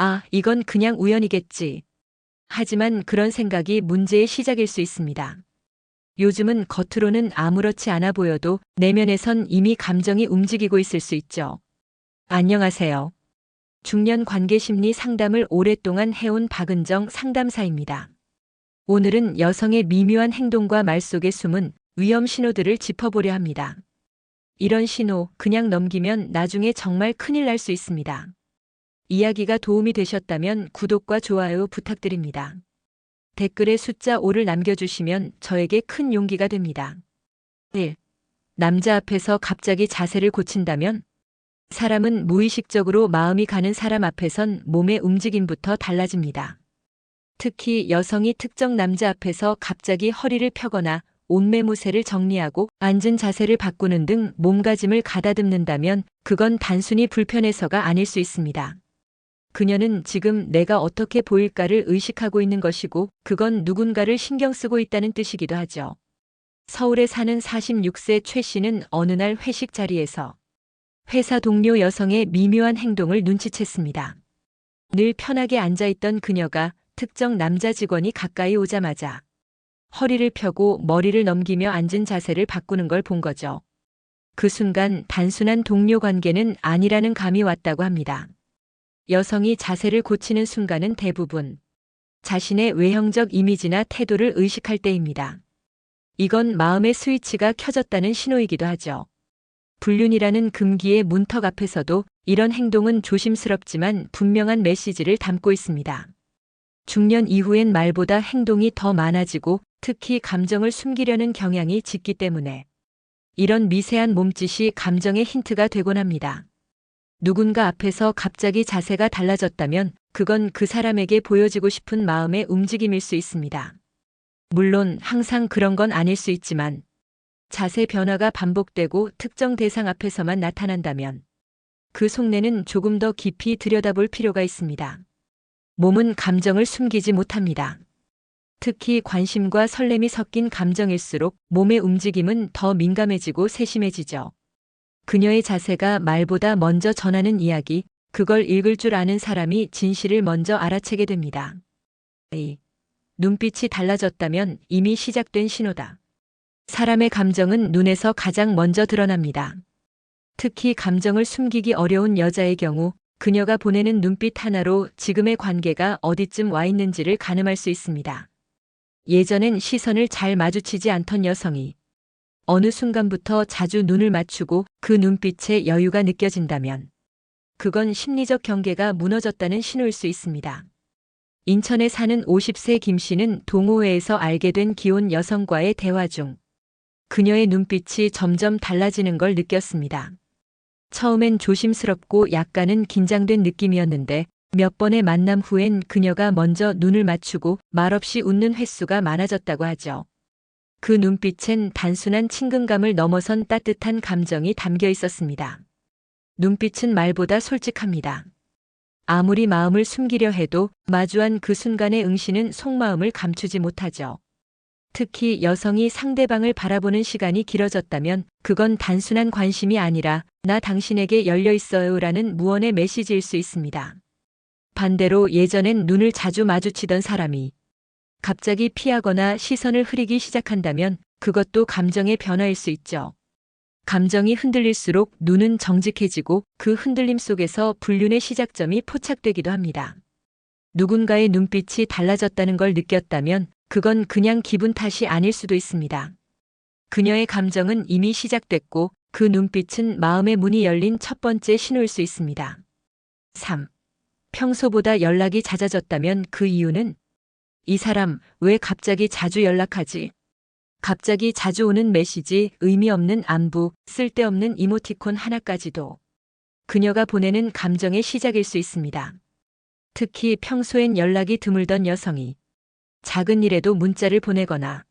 아, 이건 그냥 우연이겠지. 하지만 그런 생각이 문제의 시작일 수 있습니다. 요즘은 겉으로는 아무렇지 않아 보여도 내면에선 이미 감정이 움직이고 있을 수 있죠. 안녕하세요. 중년 관계 심리 상담을 오랫동안 해온 박은정 상담사입니다. 오늘은 여성의 미묘한 행동과 말 속에 숨은 위험 신호들을 짚어보려 합니다. 이런 신호 그냥 넘기면 나중에 정말 큰일 날 수 있습니다. 이야기가 도움이 되셨다면 구독과 좋아요 부탁드립니다. 댓글에 숫자 5를 남겨주시면 저에게 큰 용기가 됩니다. 1. 남자 앞에서 갑자기 자세를 고친다면 사람은 무의식적으로 마음이 가는 사람 앞에선 몸의 움직임부터 달라집니다. 특히 여성이 특정 남자 앞에서 갑자기 허리를 펴거나 옷매무새를 정리하고 앉은 자세를 바꾸는 등 몸가짐을 가다듬는다면 그건 단순히 불편해서가 아닐 수 있습니다. 그녀는 지금 내가 어떻게 보일까를 의식하고 있는 것이고 그건 누군가를 신경 쓰고 있다는 뜻이기도 하죠. 서울에 사는 46세 최 씨는 어느 날 회식 자리에서 회사 동료 여성의 미묘한 행동을 눈치챘습니다. 늘 편하게 앉아있던 그녀가 특정 남자 직원이 가까이 오자마자 허리를 펴고 머리를 넘기며 앉은 자세를 바꾸는 걸 본 거죠. 그 순간 단순한 동료 관계는 아니라는 감이 왔다고 합니다. 여성이 자세를 고치는 순간은 대부분 자신의 외형적 이미지나 태도를 의식할 때입니다. 이건 마음의 스위치가 켜졌다는 신호이기도 하죠. 불륜이라는 금기의 문턱 앞에서도 이런 행동은 조심스럽지만 분명한 메시지를 담고 있습니다. 중년 이후엔 말보다 행동이 더 많아지고 특히 감정을 숨기려는 경향이 짙기 때문에 이런 미세한 몸짓이 감정의 힌트가 되곤 합니다. 누군가 앞에서 갑자기 자세가 달라졌다면 그건 그 사람에게 보여지고 싶은 마음의 움직임일 수 있습니다. 물론 항상 그런 건 아닐 수 있지만 자세 변화가 반복되고 특정 대상 앞에서만 나타난다면 그 속내는 조금 더 깊이 들여다볼 필요가 있습니다. 몸은 감정을 숨기지 못합니다. 특히 관심과 설렘이 섞인 감정일수록 몸의 움직임은 더 민감해지고 세심해지죠. 그녀의 자세가 말보다 먼저 전하는 이야기, 그걸 읽을 줄 아는 사람이 진실을 먼저 알아채게 됩니다. A. 눈빛이 달라졌다면 이미 시작된 신호다. 사람의 감정은 눈에서 가장 먼저 드러납니다. 특히 감정을 숨기기 어려운 여자의 경우 그녀가 보내는 눈빛 하나로 지금의 관계가 어디쯤 와 있는지를 가늠할 수 있습니다. 예전엔 시선을 잘 마주치지 않던 여성이 어느 순간부터 자주 눈을 맞추고 그 눈빛에 여유가 느껴진다면 그건 심리적 경계가 무너졌다는 신호일 수 있습니다. 인천에 사는 50세 김 씨는 동호회에서 알게 된 기혼 여성과의 대화 중 그녀의 눈빛이 점점 달라지는 걸 느꼈습니다. 처음엔 조심스럽고 약간은 긴장된 느낌이었는데 몇 번의 만남 후엔 그녀가 먼저 눈을 맞추고 말없이 웃는 횟수가 많아졌다고 하죠. 그 눈빛엔 단순한 친근감을 넘어선 따뜻한 감정이 담겨 있었습니다. 눈빛은 말보다 솔직합니다. 아무리 마음을 숨기려 해도 마주한 그 순간의 응시는 속마음을 감추지 못하죠. 특히 여성이 상대방을 바라보는 시간이 길어졌다면 그건 단순한 관심이 아니라 나 당신에게 열려 있어요 라는 무언의 메시지일 수 있습니다. 반대로 예전엔 눈을 자주 마주치던 사람이 갑자기 피하거나 시선을 흐리기 시작한다면 그것도 감정의 변화일 수 있죠. 감정이 흔들릴수록 눈은 정직해지고 그 흔들림 속에서 불륜의 시작점이 포착되기도 합니다. 누군가의 눈빛이 달라졌다는 걸 느꼈다면 그건 그냥 기분 탓이 아닐 수도 있습니다. 그녀의 감정은 이미 시작됐고 그 눈빛은 마음의 문이 열린 첫 번째 신호일 수 있습니다. 3. 평소보다 연락이 잦아졌다면 그 이유는 이 사람 왜 갑자기 자주 연락하지? 갑자기 자주 오는 메시지, 의미 없는 안부, 쓸데없는 이모티콘 하나까지도 그녀가 보내는 감정의 시작일 수 있습니다. 특히 평소엔 연락이 드물던 여성이 작은 일에도 문자를 보내거나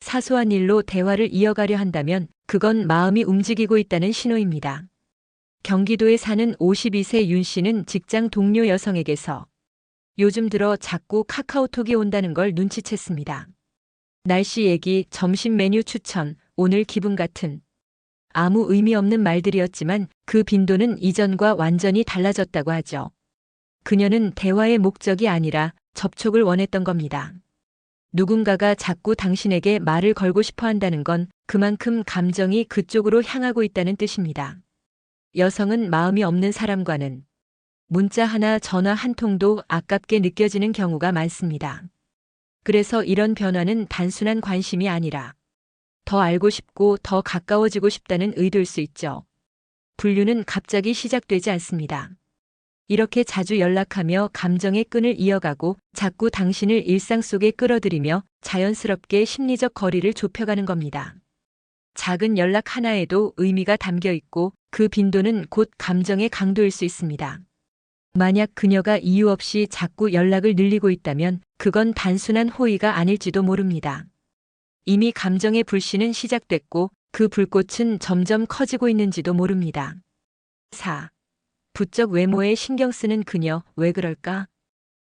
사소한 일로 대화를 이어가려 한다면 그건 마음이 움직이고 있다는 신호입니다. 경기도에 사는 52세 윤 씨는 직장 동료 여성에게서 요즘 들어 자꾸 카카오톡이 온다는 걸 눈치챘습니다. 날씨 얘기, 점심 메뉴 추천, 오늘 기분 같은 아무 의미 없는 말들이었지만 그 빈도는 이전과 완전히 달라졌다고 하죠. 그녀는 대화의 목적이 아니라 접촉을 원했던 겁니다. 누군가가 자꾸 당신에게 말을 걸고 싶어 한다는 건 그만큼 감정이 그쪽으로 향하고 있다는 뜻입니다. 여성은 마음이 없는 사람과는 문자 하나 전화 한 통도 아깝게 느껴지는 경우가 많습니다. 그래서 이런 변화는 단순한 관심이 아니라 더 알고 싶고 더 가까워지고 싶다는 의도일 수 있죠. 분류는 갑자기 시작되지 않습니다. 이렇게 자주 연락하며 감정의 끈을 이어가고 자꾸 당신을 일상 속에 끌어들이며 자연스럽게 심리적 거리를 좁혀가는 겁니다. 작은 연락 하나에도 의미가 담겨 있고 그 빈도는 곧 감정의 강도일 수 있습니다. 만약 그녀가 이유 없이 자꾸 연락을 늘리고 있다면 그건 단순한 호의가 아닐지도 모릅니다. 이미 감정의 불씨는 시작됐고 그 불꽃은 점점 커지고 있는지도 모릅니다. 4. 부쩍 외모에 신경 쓰는 그녀, 왜 그럴까?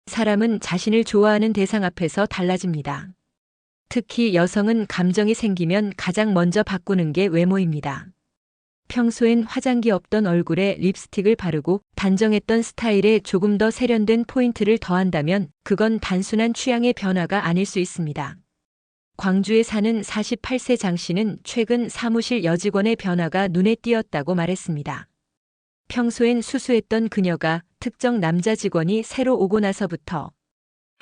사람은 자신을 좋아하는 대상 앞에서 달라집니다. 특히 여성은 감정이 생기면 가장 먼저 바꾸는 게 외모입니다. 평소엔 화장기 없던 얼굴에 립스틱을 바르고 단정했던 스타일에 조금 더 세련된 포인트를 더한다면 그건 단순한 취향의 변화가 아닐 수 있습니다. 광주에 사는 48세 장 씨는 최근 사무실 여직원의 변화가 눈에 띄었다고 말했습니다. 평소엔 수수했던 그녀가 특정 남자 직원이 새로 오고 나서부터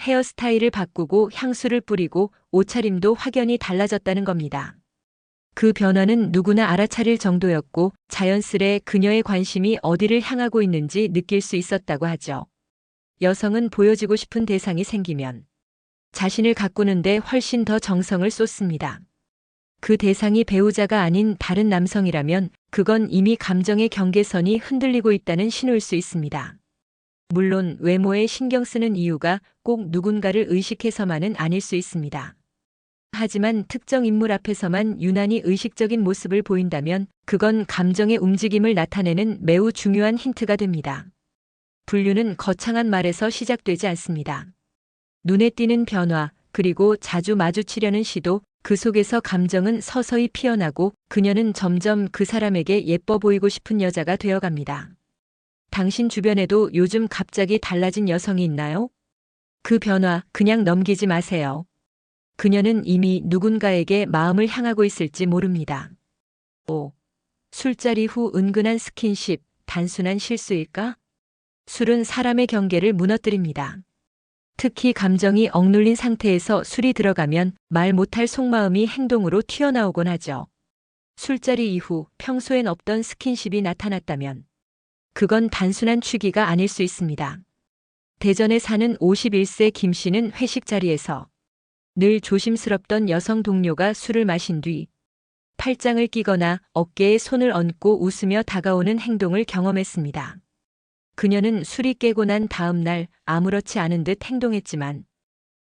헤어스타일을 바꾸고 향수를 뿌리고 옷차림도 확연히 달라졌다는 겁니다. 그 변화는 누구나 알아차릴 정도였고 자연스레 그녀의 관심이 어디를 향하고 있는지 느낄 수 있었다고 하죠. 여성은 보여지고 싶은 대상이 생기면 자신을 가꾸는데 훨씬 더 정성을 쏟습니다. 그 대상이 배우자가 아닌 다른 남성이라면 그건 이미 감정의 경계선이 흔들리고 있다는 신호일 수 있습니다. 물론 외모에 신경 쓰는 이유가 꼭 누군가를 의식해서만은 아닐 수 있습니다. 하지만 특정 인물 앞에서만 유난히 의식적인 모습을 보인다면 그건 감정의 움직임을 나타내는 매우 중요한 힌트가 됩니다. 분류는 거창한 말에서 시작되지 않습니다. 눈에 띄는 변화, 그리고 자주 마주치려는 시도, 그 속에서 감정은 서서히 피어나고 그녀는 점점 그 사람에게 예뻐 보이고 싶은 여자가 되어갑니다. 당신 주변에도 요즘 갑자기 달라진 여성이 있나요? 그 변화 그냥 넘기지 마세요. 그녀는 이미 누군가에게 마음을 향하고 있을지 모릅니다. 5. 술자리 후 은근한 스킨십, 단순한 실수일까? 술은 사람의 경계를 무너뜨립니다. 특히 감정이 억눌린 상태에서 술이 들어가면 말 못할 속마음이 행동으로 튀어나오곤 하죠. 술자리 이후 평소엔 없던 스킨십이 나타났다면 그건 단순한 취기가 아닐 수 있습니다. 대전에 사는 51세 김 씨는 회식 자리에서 늘 조심스럽던 여성 동료가 술을 마신 뒤 팔짱을 끼거나 어깨에 손을 얹고 웃으며 다가오는 행동을 경험했습니다. 그녀는 술이 깨고 난 다음 날 아무렇지 않은 듯 행동했지만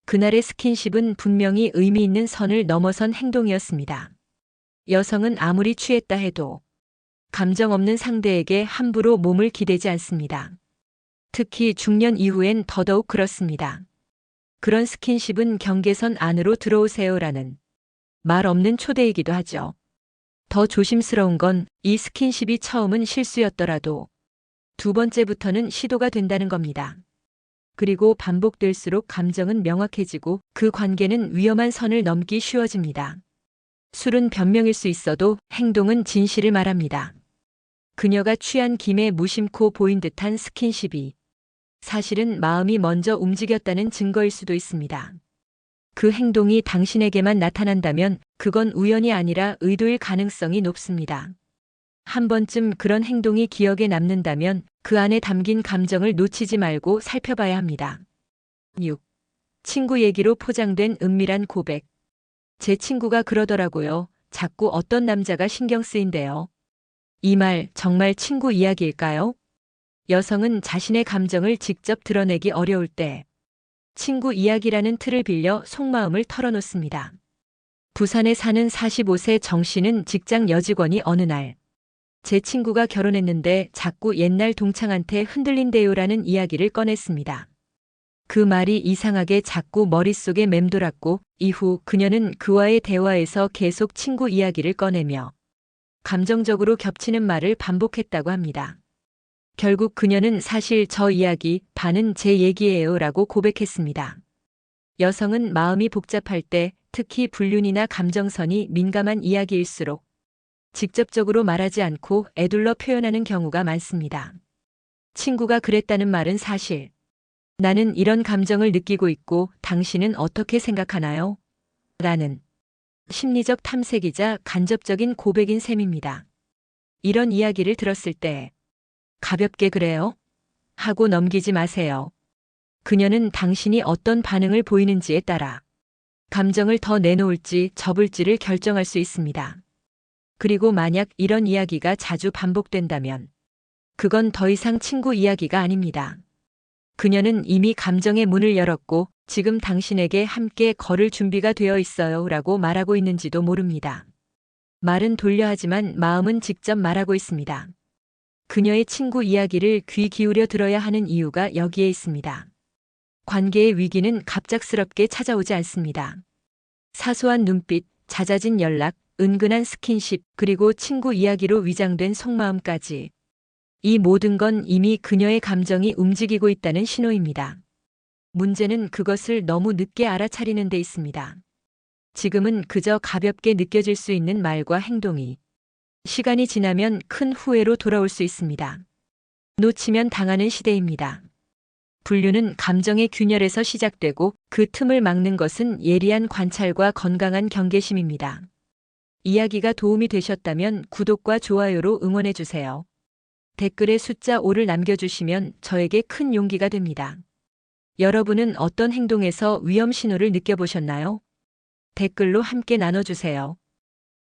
그날의 스킨십은 분명히 의미 있는 선을 넘어선 행동이었습니다. 여성은 아무리 취했다 해도 감정 없는 상대에게 함부로 몸을 기대지 않습니다. 특히 중년 이후엔 더더욱 그렇습니다. 그런 스킨십은 경계선 안으로 들어오세요라는 말 없는 초대이기도 하죠. 더 조심스러운 건 이 스킨십이 처음은 실수였더라도 두 번째부터는 시도가 된다는 겁니다. 그리고 반복될수록 감정은 명확해지고 그 관계는 위험한 선을 넘기 쉬워집니다. 술은 변명일 수 있어도 행동은 진실을 말합니다. 그녀가 취한 김에 무심코 보인 듯한 스킨십이 사실은 마음이 먼저 움직였다는 증거일 수도 있습니다. 그 행동이 당신에게만 나타난다면 그건 우연이 아니라 의도일 가능성이 높습니다. 한 번쯤 그런 행동이 기억에 남는다면 그 안에 담긴 감정을 놓치지 말고 살펴봐야 합니다. 6. 친구 얘기로 포장된 은밀한 고백. 제 친구가 그러더라고요. 자꾸 어떤 남자가 신경 쓰인대요. 이 말 정말 친구 이야기일까요? 여성은 자신의 감정을 직접 드러내기 어려울 때 친구 이야기라는 틀을 빌려 속마음을 털어놓습니다. 부산에 사는 45세 정 씨는 직장 여직원이 어느 날 제 친구가 결혼했는데 자꾸 옛날 동창한테 흔들린대요라는 이야기를 꺼냈습니다. 그 말이 이상하게 자꾸 머릿속에 맴돌았고 이후 그녀는 그와의 대화에서 계속 친구 이야기를 꺼내며 감정적으로 겹치는 말을 반복했다고 합니다. 결국 그녀는 사실 저 이야기 반은 제 얘기예요 라고 고백했습니다. 여성은 마음이 복잡할 때 특히 불륜이나 감정선이 민감한 이야기일수록 직접적으로 말하지 않고 애둘러 표현하는 경우가 많습니다. 친구가 그랬다는 말은 사실. 나는 이런 감정을 느끼고 있고 당신은 어떻게 생각하나요? 라는 심리적 탐색이자 간접적인 고백인 셈입니다. 이런 이야기를 들었을 때 가볍게 그래요? 하고 넘기지 마세요. 그녀는 당신이 어떤 반응을 보이는지에 따라 감정을 더 내놓을지 접을지를 결정할 수 있습니다. 그리고 만약 이런 이야기가 자주 반복된다면 그건 더 이상 친구 이야기가 아닙니다. 그녀는 이미 감정의 문을 열었고 지금 당신에게 함께 걸을 준비가 되어 있어요 라고 말하고 있는지도 모릅니다. 말은 돌려 하지만 마음은 직접 말하고 있습니다. 그녀의 친구 이야기를 귀 기울여 들어야 하는 이유가 여기에 있습니다. 관계의 위기는 갑작스럽게 찾아오지 않습니다. 사소한 눈빛, 잦아진 연락, 은근한 스킨십, 그리고 친구 이야기로 위장된 속마음까지. 이 모든 건 이미 그녀의 감정이 움직이고 있다는 신호입니다. 문제는 그것을 너무 늦게 알아차리는 데 있습니다. 지금은 그저 가볍게 느껴질 수 있는 말과 행동이 시간이 지나면 큰 후회로 돌아올 수 있습니다. 놓치면 당하는 시대입니다. 분류는 감정의 균열에서 시작되고 그 틈을 막는 것은 예리한 관찰과 건강한 경계심입니다. 이야기가 도움이 되셨다면 구독과 좋아요로 응원해주세요. 댓글에 숫자 5를 남겨주시면 저에게 큰 용기가 됩니다. 여러분은 어떤 행동에서 위험 신호를 느껴보셨나요? 댓글로 함께 나눠주세요.